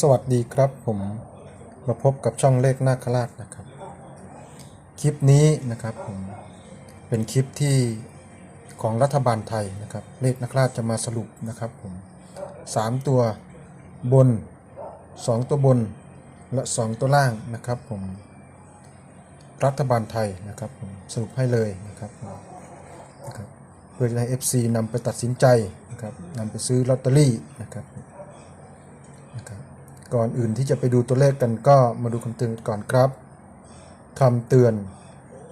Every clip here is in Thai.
สวัสดีครับผมมาพบกับช่องเลขนาคราชนะครับ คลิปนี้นะครับผมเป็นคลิปที่ของรัฐบาลไทยนะครับ เลขนาคราชจะมาสรุปนะครับผมสามตัวบนสองตัวบนและสองตัวล่างนะครับผมรัฐบาลไทยนะครับผมสรุปให้เลยนะครับนะครับเพื่อจะให้ FC นำไปตัดสินใจนะครับนำไปซื้อลอตเตอรี่นะครับ ก่อนอื่นที่จะไปดูตัวเลขกันก็มาดูคำเตือนก่อนครับคำเตือน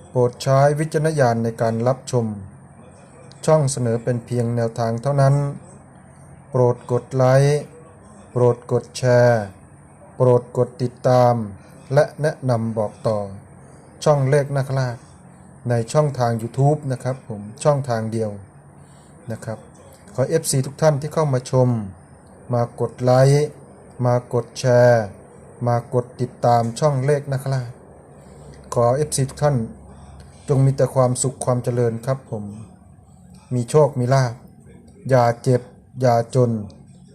โปรดใช้วิจารณญาณในการรับชม ช่องเสนอเป็นเพียงแนวทางเท่านั้น โปรดกดไลค์โปรดกดแชร์ โปรดกดติดตาม และแนะนำบอกต่อ ช่องเลขนาคราชในช่องทาง YouTube นะครับผมช่องทางเดียวนะครับ ขอ FC ทุกท่านที่เข้ามาชม มากดไลค์ มากดแชร์ มากดติดตามช่องเลขนะครับขอ FC ทุกท่าน จงมีแต่ความสุขความเจริญครับผม มีโชคมีลาภอย่าเจ็บ อย่าจน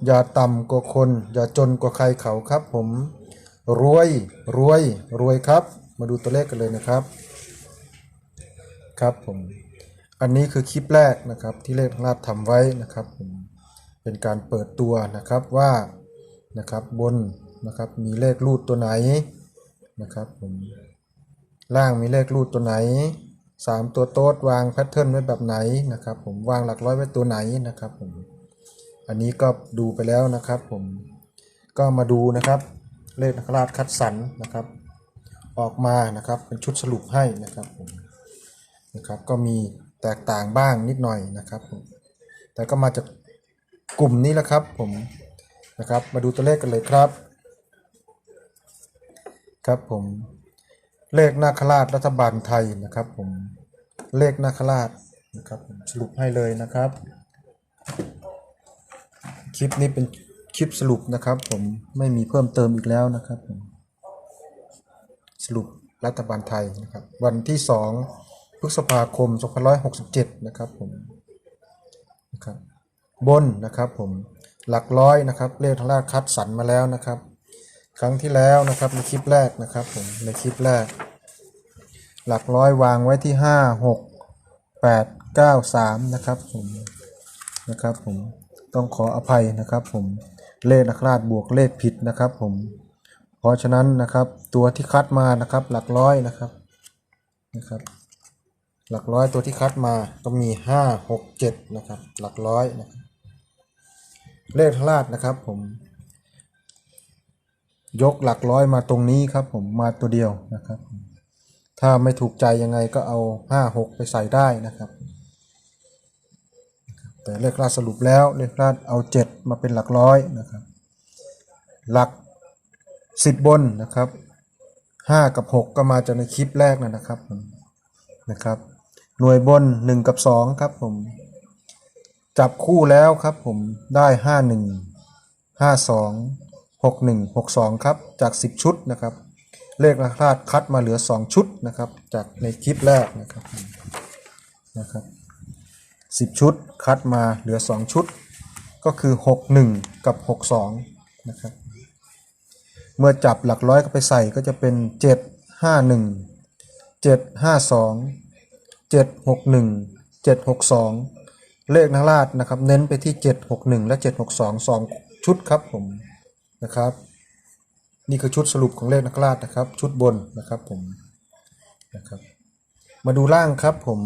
อย่าต่ำกว่าคน อย่าจนกว่าใครเขาครับผม รวยรวยรวยครับ มาดูตัวเลขกันเลยนะครับ ครับผม อันนี้คือคลิปแรกนะครับที่เลขลาดทำไว้นะครับผมเป็นการเปิดตัวนะครับว่า นะครับบนนะครับมีเลขรูดตัวไหนนะครับผมล่างมีเลขรูดตัวไหนสามตัวโต๊ดวางแพทเทิร์นไว้แบบไหนนะครับผมวางหลักร้อยไว้ตัวไหนนะครับผมอันนี้ก็ดูไปแล้วนะครับผมก็มาดูนะครับเลขนักราชคัดสรรนะครับ ออกมานะครับเป็นชุดสรุปให้นะครับผมนะครับก็มีแตกต่างบ้างนิดหน่อยนะครับผมแต่ก็มาจากกลุ่มนี้แหละครับผม นะครับ มาดูตัวเลขกันเลยครับ ครับผมเลขนาคราชรัฐบาลไทยนะครับผมเลขนาคราชนะครับผมสรุปให้เลยนะครับ คลิปนี้เป็นคลิปสรุปนะครับ ผมไม่มีเพิ่มเติมอีกแล้วนะครับผมสรุปรัฐบาลไทยนะครับ วันที่2พฤษภาคม2567 นะครับผมนะครับบนนะครับผม หลักร้อยนะครับเลขทางราชคัดสรรมาแล้วนะครับ ครั้งที่แล้วนะครับในคลิปแรกนะครับผมในคลิปแรก หลักร้อยวางไว้ที่ 5 6 8 9 3นะครับผมนะครับผมต้องขออภัยนะครับผมเลขนักราชบวกเลขผิดนะครับผมเพราะฉะนั้นนะครับตัวที่คัดมานะครับหลักร้อยนะครับนะครับ หลักร้อยตัวที่คัดมาก็มี 5 6 7นะครับหลักร้อยนะครับ เลขทราดนะครับผม ยกหลักร้อยมาตรงนี้ครับผมมาตัวเดียวนะครับ ถ้าไม่ถูกใจยังไงก็เอา5 6ไปใส่ได้นะครับ แต่เลขราดสรุปแล้วเลขราดเอา7มาเป็นหลักร้อยนะครับ หลัก10บนนะครับ5กับ6ก็มาจากในคลิปแรกนะครับนะครับ หน่วยบน1กับ2ครับผม จับคู่แล้วครับผมได้51 52 61 62ครับจาก10ชุดนะครับ เลขราคาคัดมาเหลือ2ชุดนะครับ จากในคลิปแรกนะครับนะครับ10ชุดคัดมาเหลือ2ชุด ก็คือ61กับ62นะครับ เมื่อจับหลักร้อยก็ไปใส่ก็จะเป็น7 51 752 761 762เเลขนักราชนะครับ เน้นไปที่ 761 และ 762 2 ชุดครับผมนะครับ นี่คือชุดสรุปของเลขนักราชนะครับ ชุดบนนะครับผมนะครับ มาดูล่างครับผม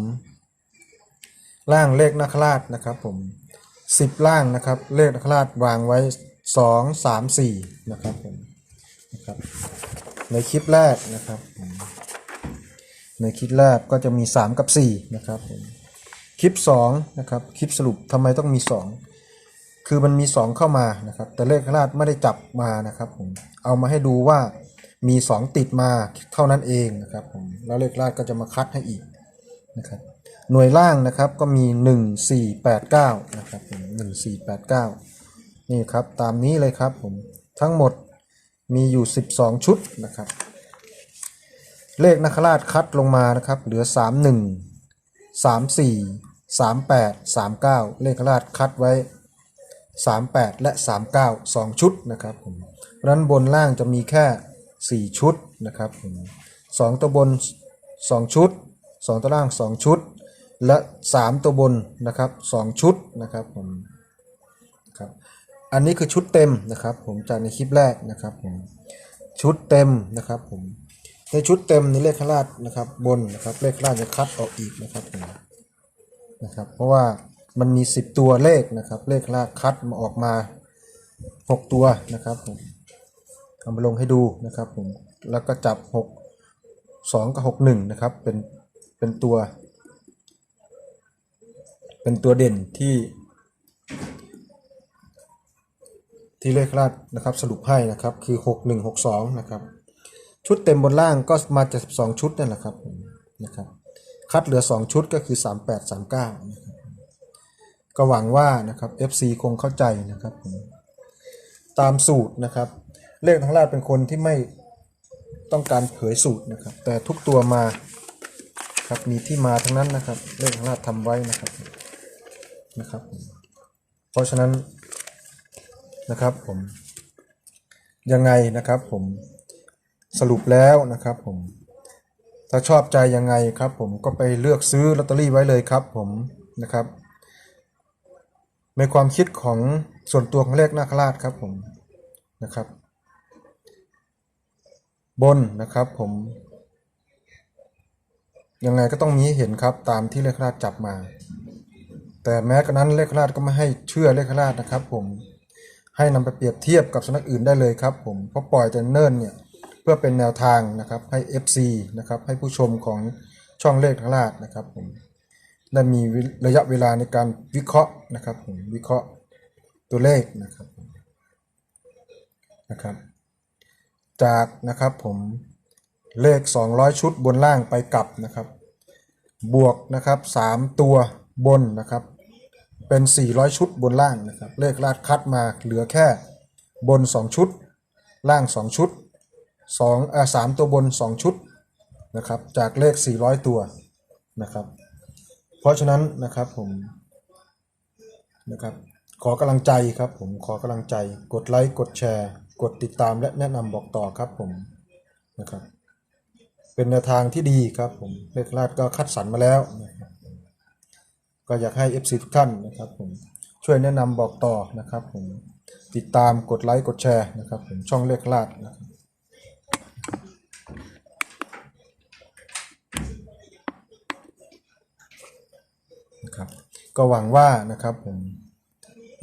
ล่างเลขนักราชนะครับผม 10 ล่างนะครับ เลขนักราชวางไว้ 2 3 4นะครับผมนะครับในคลิปแรกนะครับในคลิปแรกก็จะมี 3 กับ 4 นะครับผม คลิป2นะครับคลิปสรุปทำไมต้องมี 2 คือมันมี 2 เข้ามานะครับแต่เลขราชไม่ได้จับมานะครับผมเอามาให้ดูว่ามี 2 ติดมาเท่านั้นเองนะครับผมแล้วเลขราชก็จะมาคัดให้อีกนะครับหน่วยล่างนะครับก็มี 1 4 8 9นะครับผม1 4 8 9 นี่ครับตามนี้เลยครับผมทั้งหมดมีอยู่ 12 ชุดนะครับ เลขนักราชคัดลงมานะครับเหลือ 3 1 38 39 เลขราชคัดไว้ 38 และ 39 2 ชุดนะครับผมเพราะฉะนั้นบนล่างจะมีแค่ 4 ชุดนะครับผมสองตัวบน 2 ชุด 2 ตัวล่าง 2 ชุด และ 3 ตัวบนนะครับ 2 ชุดนะครับผมครับอันนี้คือชุดเต็มนะครับผมจากในคลิปแรกนะครับผมชุดเต็มนะครับผมในชุดเต็มในเลขข้างล่างนะครับบนนะครับเลขข้างล่างจะคัดออกอีกนะครับผม นะครับ เพราะว่ามันมี 10 ตัวเลขนะครับ เลขลากคัดมาออกมา 6 ตัวนะครับผมเอามาลงให้ดูนะครับผมแล้วก็จับ 6 2 กับ 6 1 นะครับเป็นเป็นตัว เป็นตัวเด่นที่ที่เลขลาดนะครับสรุปให้นะครับคือ 6 1 6 2 นะครับ ชุดเต็มบนล่างก็มาจาก12 ชุดนั่นแหละครับนะครับ คัดเหลือ 2 ชุดก็คือ 38 39นะครับก็หวังว่านะครับ FC คงเข้าใจนะครับตามสูตรนะครับ เลขทั้งราชเป็นคนที่ไม่ต้องการเผยสูตรนะครับ แต่ทุกตัวมาครับมีที่มาทั้งนั้นนะครับ เลขทั้งราชทำไว้นะครับนะครับ เพราะฉะนั้นนะครับผมยังไงนะครับผมสรุปแล้วนะครับผม ถ้าชอบใจยังไงครับ ผมก็ไปเลือกซื้อลอตเตอรี่ไว้เลยครับ ผมนะครับ ในความคิดของส่วนตัวของเลขนาคราชครับผมนะครับ บนนะครับผม ยังไงก็ต้องมีให้เห็นครับตามที่เลขราชจับมา แต่แม้กระนั้นเลขราชก็ไม่ให้เชื่อเลขราชนะครับ ผมให้นำไปเปรียบเทียบกับสนักอื่นได้เลยครับ ผมเพราะปล่อยแต่เนิ่นเนี่ย เพื่อเป็นแนวทางนะครับให้ FC นะครับให้ผู้ชมของช่องเลขทลาดนะครับผมได้มีระยะเวลาในการวิเคราะห์นะครับผมวิเคราะห์ตัวเลขนะครับนะครับ จากนะครับผมเลข 200 ชุดบนล่างไปกลับนะครับ บวกนะครับ 3 ตัวบนนะครับ เป็น 400 ชุดบนล่างนะครับ เลขลาดคัดมาเหลือแค่บน 2 ชุด ล่าง 2 ชุด สองอ่าสามตัวบน2ชุดนะครับ จากเลข 400 ตัวนะครับ เพราะฉะนั้นนะครับผมนะครับขอกำลังใจครับผมขอกำลังใจกดไลค์กดแชร์ กดติดตามและแนะนำบอกต่อครับผมนะครับเป็นแนวทางที่ดีครับผมเลขลาดก็คัดสรรมาแล้วนะครับก็อยากให้ FC ทุกท่านนะครับผมช่วยแนะนำบอกต่อนะครับผมติดตามกดไลค์กดแชร์นะครับผมช่องเลขลาดนะครับ นะครับ ก็หวังว่านะครับผม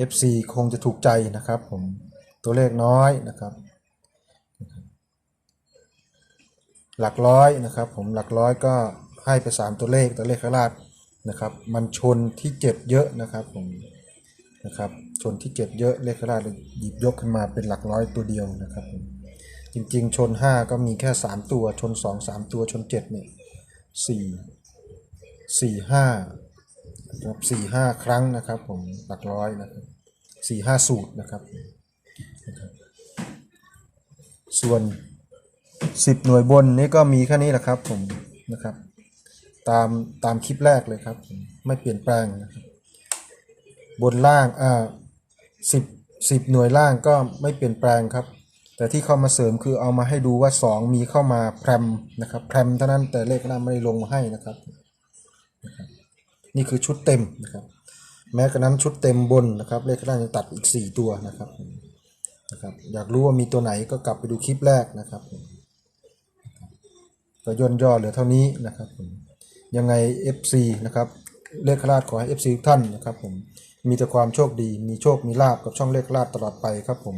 FC คงจะถูกใจนะครับผมตัวเลขน้อยนะครับ หลักร้อยนะครับ ผมหลักร้อยก็ให้ไป 3 ตัวเลขตัวเลขข้างล่างนะครับ มันชนที่7เยอะนะครับผมนะครับชนที่7เยอะเลขข้างล่าเลยหยิบยกขึ้นมาเป็นหลักร้อยตัวเดียวนะครับผมจริงๆ ชน 5 ก็มีแค่ 3 ตัวชน 2 3 ตัวชน7เนี่ย4 4 5 นะครับสี่ห้าครั้งนะครับผมหลักร้อยนะครับสี่ห้าสูตรนะครับนะครับส่วนสิบหน่วยบนนี่ก็มีแค่นี้แหละครับผมนะครับ ตามตามคลิปแรกเลยครับไม่เปลี่ยนแปลงนะครับบนล่างอ่าสิบสิบหน่วยล่างก็ไม่เปลี่ยนแปลงครับ แต่ที่เข้ามาเสริมคือเอามาให้ดูว่า 2 มีเข้ามาแพรมนะครับแพรมเท่านั้นแต่เลขหน้าไม่ได้ลงมาให้นะครับ นี่คือชุดเต็มนะครับ แม้กระนั้นชุดเต็มบนนะครับเลขข้างล่างยังตัดอีก 4 ตัวนะครับนะครับ อยากรู้ว่ามีตัวไหนก็กลับไปดูคลิปแรกนะครับก็ย่นย่อเหลือเท่านี้นะครับยังไง FC นะครับเลขคลาดขอให้ FC ทุกท่านนะครับผมมีแต่ความโชคดี มีโชคมีลาบกับช่องเลขคลาดตลอดไปครับผม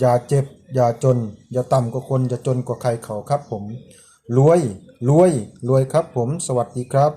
อย่าเจ็บ อย่าจน อย่าต่ำกว่าคน อย่าจนกว่าใครเขาครับผม รวย รวย รวยครับผม สวัสดีครับ